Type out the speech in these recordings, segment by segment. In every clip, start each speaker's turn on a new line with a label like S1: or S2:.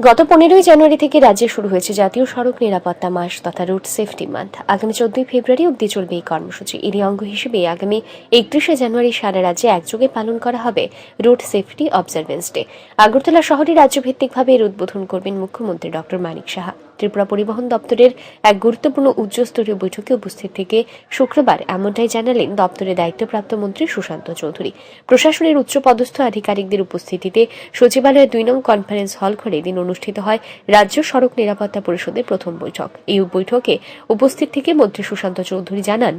S1: গত পনেরোই জানুয়ারি থেকে রাজ্যে শুরু হয়েছে জাতীয় সড়ক নিরাপত্তা মাস তথা রুট সেফটি মান্থ। আগামী চোদ্দই ফেব্রুয়ারি অব্দি চলবে এই কর্মসূচি। এরই অঙ্গ হিসেবে আগামী একত্রিশে জানুয়ারি সারা রাজ্যে একযোগে পালন করা হবে road safety observance day. Agartala শহরে রাজ্যভিত্তিকভাবে এর উদ্বোধন করবেন মুখ্যমন্ত্রী ডক্টর মানিক সাহা। ত্রিপুরা পরিবহন দপ্তরের এক গুরুত্বপূর্ণ উচ্চস্তরীয় বৈঠকে উপস্থিত থেকে শুক্রবার এমনটাই জানালেন দপ্তরের দায়িত্বপ্রাপ্ত মন্ত্রী সুশান্ত চৌধুরী। প্রশাসনের উচ্চপদস্থ আধিকারিকদের উপস্থিতিতে সচিবালয়ের দুই নং কনফারেন্স হল ঘরে দিন অনুষ্ঠিত হয় রাজ্য সড়ক নিরাপত্তা পরিষদের প্রথম বৈঠক। এই বৈঠকে উপস্থিত থেকে মন্ত্রী সুশান্ত চৌধুরী জানান,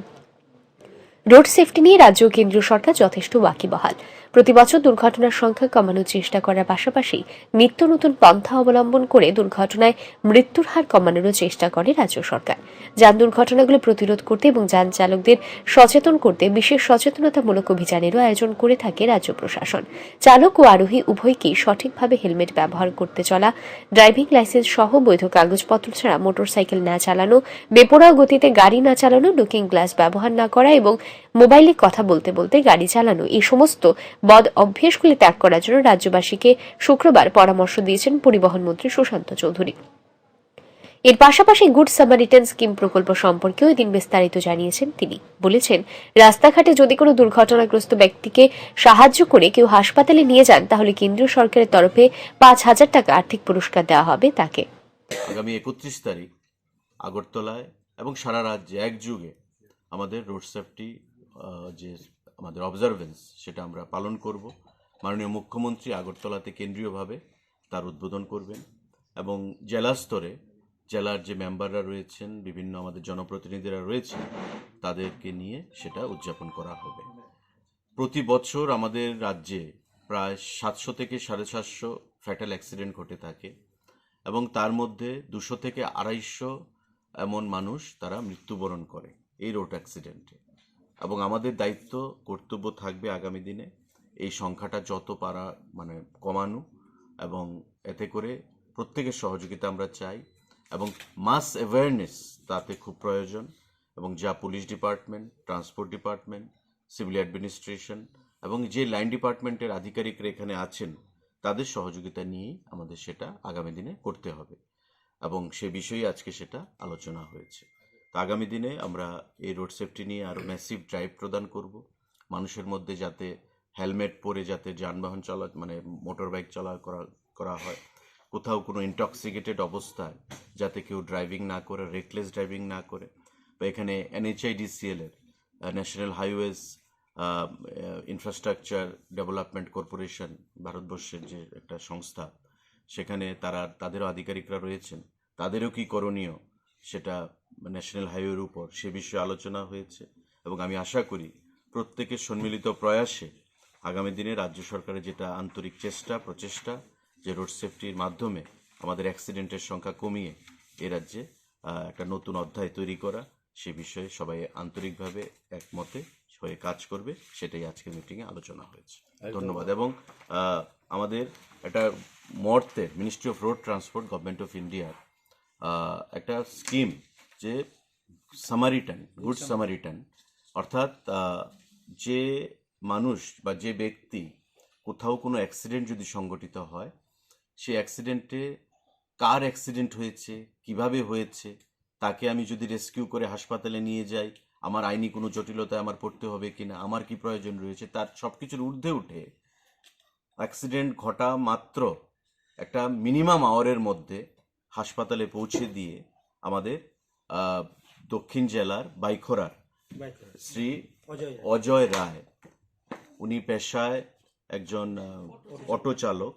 S1: রোড সেফটি নিয়ে রাজ্য ও কেন্দ্রীয় সরকার যথেষ্ট ওয়াকিবহাল। প্রতি বছর দুর্ঘটনার সংখ্যা কমানোর চেষ্টা করার পাশাপাশি নিত্য নতুন পন্থা অবলম্বন করে দুর্ঘটনায় মৃত্যুর হার কমানোরও চেষ্টা করে রাজ্য সরকার। যান দুর্ঘটনাগুলো প্রতিরোধ করতে এবং যান চালকদের সচেতন করতে বিশেষ সচেতনতামূলক অভিযানেরও আয়োজন করে থাকে রাজ্য প্রশাসন। চালক ও আরোহী উভয়কেই সঠিকভাবে হেলমেট ব্যবহার করতে চলা, ড্রাইভিং লাইসেন্স সহ বৈধ কাগজপত্র ছাড়া মোটরসাইকেল না চালানো, বেপরোয়া গতিতে গাড়ি না চালানো, লুকিং গ্লাস ব্যবহার না করা এবং মোবাইলে কথা বলতে বলতে গাড়ি চালানো, এই সমস্ত বদ অভ্যেসগুলি ত্যাগ করার জন্য রাজ্যবাসীকে শুক্রবার পরামর্শ দিয়েছেন পরিবহন মন্ত্রী সুশান্ত চৌধুরী। এর পাশাপাশি গুড সামারিটান স্কিম প্রকল্প সম্পর্কেও এদিন বিস্তারিত জানিয়েছেন তিনি। বলেছেন, রাস্তাঘাটে যদি কোনো দুর্ঘটনাগ্রস্ত ব্যক্তিকে সাহায্য করে কেউ হাসপাতালে নিয়ে যান, তাহলে কেন্দ্রীয় সরকারের তরফে পাঁচ হাজার টাকা আর্থিক পুরস্কার দেওয়া হবে তাকে।
S2: আগামী একত্রিশ তারিখ আগরতলায় এবং সারা রাজ্যে একযুগে আমাদের রোড সেফটি যে আমাদের অবজারভেন্স সেটা আমরা পালন করব। মাননীয় মুখ্যমন্ত্রী আগরতলাতে কেন্দ্রীয়ভাবে তার উদ্বোধন করবেন এবং জেলা স্তরে জেলার যে মেম্বাররা রয়েছেন, বিভিন্ন আমাদের জনপ্রতিনিধিরা রয়েছেন, তাদেরকে নিয়ে সেটা উদযাপন করা হবে। প্রতি বছর আমাদের রাজ্যে প্রায় সাতশো থেকে সাড়ে সাতশো ফ্যাটাল অ্যাক্সিডেন্ট ঘটে থাকে এবং তার মধ্যে দুশো থেকে আড়াইশো এমন মানুষ তারা মৃত্যুবরণ করে এই রোড অ্যাক্সিডেন্টে এবং আমাদের দায়িত্ব, কর্তব্য থাকবে আগামী দিনে এই সংখ্যাটা যত পারা মানে কমানো এবং এতে করে প্রত্যেকের সহযোগিতা আমরা চাই এবং মাস অ্যাওয়ারনেস তাতে খুব প্রয়োজন এবং যা police department transport department civil administration এবং যে লাইন ডিপার্টমেন্টের আধিকারিকরা এখানে আছেন, তাদের সহযোগিতা নিয়েই আমাদের সেটা আগামী দিনে করতে হবে এবং সে বিষয়ে আজকে সেটা আলোচনা হয়েছে। আগামী দিনে আমরা এই রোড সেফটি নিয়ে আরও ম্যাসিভ ড্রাইভ প্রদান করব। মানুষের মধ্যে যাতে হেলমেট পরে যাতে যানবাহন চলা মানে মোটর বাইক চলা করা করা হয়। কোথাও কোনো ইনটক্সিকেটেড অবস্থায় যাতে কেউ ড্রাইভিং না করে রেকলেস ড্রাইভিং না করে। বা এখানে এনএইচআইডিসিএল এর national highways infrastructure development corporation ভারতবর্ষের যে একটা সংস্থা, সেখানে তারা, তাদেরও আধিকারিকরা রয়েছেন। তাদেরও কি করণীয় সেটা ন্যাশনাল হাইওয়ের উপর সে বিষয়ে আলোচনা হয়েছে এবং আমি আশা করি প্রত্যেকের সম্মিলিত প্রয়াসে আগামী দিনে রাজ্য সরকারের যেটা আন্তরিক চেষ্টা প্রচেষ্টা যে রোড সেফটির মাধ্যমে আমাদের অ্যাক্সিডেন্টের সংখ্যা কমিয়ে এ রাজ্যে একটা নতুন অধ্যায় তৈরি করা সে বিষয়ে সবাই আন্তরিকভাবে একমতে হয়ে কাজ করবে সেটাই আজকের মিটিংয়ে আলোচনা হয়েছে। ধন্যবাদ। এবং আমাদের একটা মর্তে ministry of road transport government of ইন্ডিয়ার একটা স্কিম যে সামারিটান গুড সামারিটান অর্থাৎ যে মানুষ বা যে ব্যক্তি কোথাও কোনো অ্যাক্সিডেন্ট যদি সংঘটিত হয় সেই অ্যাক্সিডেন্টে কার অ্যাক্সিডেন্ট হয়েছে, কীভাবে হয়েছে, তাকে আমি যদি রেস্কিউ করে হাসপাতালে নিয়ে যাই, আমার আইনি কোনো জটিলতায় আমার পড়তে হবে কিনা, আমার কি প্রয়োজন রয়েছে, তার সব কিছুর ঊর্ধ্বে উঠে অ্যাক্সিডেন্ট ঘটা মাত্র একটা মিনিমাম আওয়ারের মধ্যে হাসপাতালে পৌঁছে দিয়ে আমাদের দক্ষিণ জেলার বাইখোরার শ্রী অজয় রায়। উনি পেশায় একজন অটো চালক।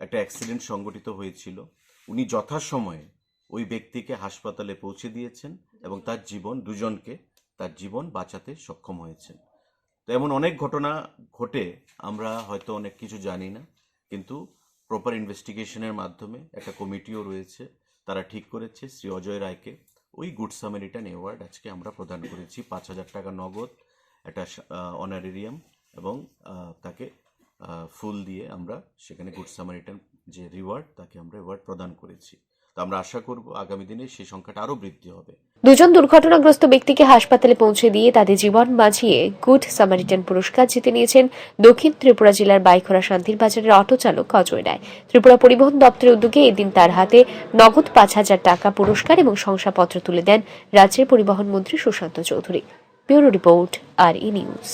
S2: একটা অ্যাক্সিডেন্ট সংগঠিত হয়েছিল। উনি যথাসময়ে ওই ব্যক্তিকে হাসপাতালে পৌঁছে দিয়েছেন এবং তার জীবন দুজনকে তার জীবন বাঁচাতে সক্ষম হয়েছেন। তো এমন অনেক ঘটনা ঘটে আমরা হয়তো অনেক কিছু জানি না কিন্তু প্রপার ইনভেস্টিগেশনের মাধ্যমে একটা কমিটিও রয়েছে। তারা ঠিক করেছে শ্রী অজয় রায়কে ওই গুড সামেরিটান অ্যাওয়ার্ড আজকে আমরা প্রদান করেছি পাঁচ হাজার টাকা নগদ, একটা অনারেরিয়াম এবং তাকে ফুল দিয়ে আমরা সেখানে গুড সামারিটান যে রিওয়ার্ড তাকে আমরা অ্যাওয়ার্ড প্রদান করেছি। তো আমরা আশা করব আগামী দিনে সেই সংখ্যাটা আরও বৃদ্ধি হবে।
S1: দুজন দুর্ঘটনাগ্রস্ত ব্যক্তিকে হাসপাতালে পৌঁছে দিয়ে তাদের জীবন বাঁচিয়ে গুড সামারিটান পুরস্কার জিতে নিয়েছেন দক্ষিণ ত্রিপুরা জেলার বাইখরা শান্তির বাজারের অটো চালক অজয় রায়। ত্রিপুরা পরিবহন দপ্তরের উদ্যোগে এদিন তার হাতে নগদ পাঁচ হাজার টাকা পুরস্কার এবং শংসাপত্র তুলে দেন রাজ্যের পরিবহন মন্ত্রী Sushanta Chowdhury. Bureau report, R E news.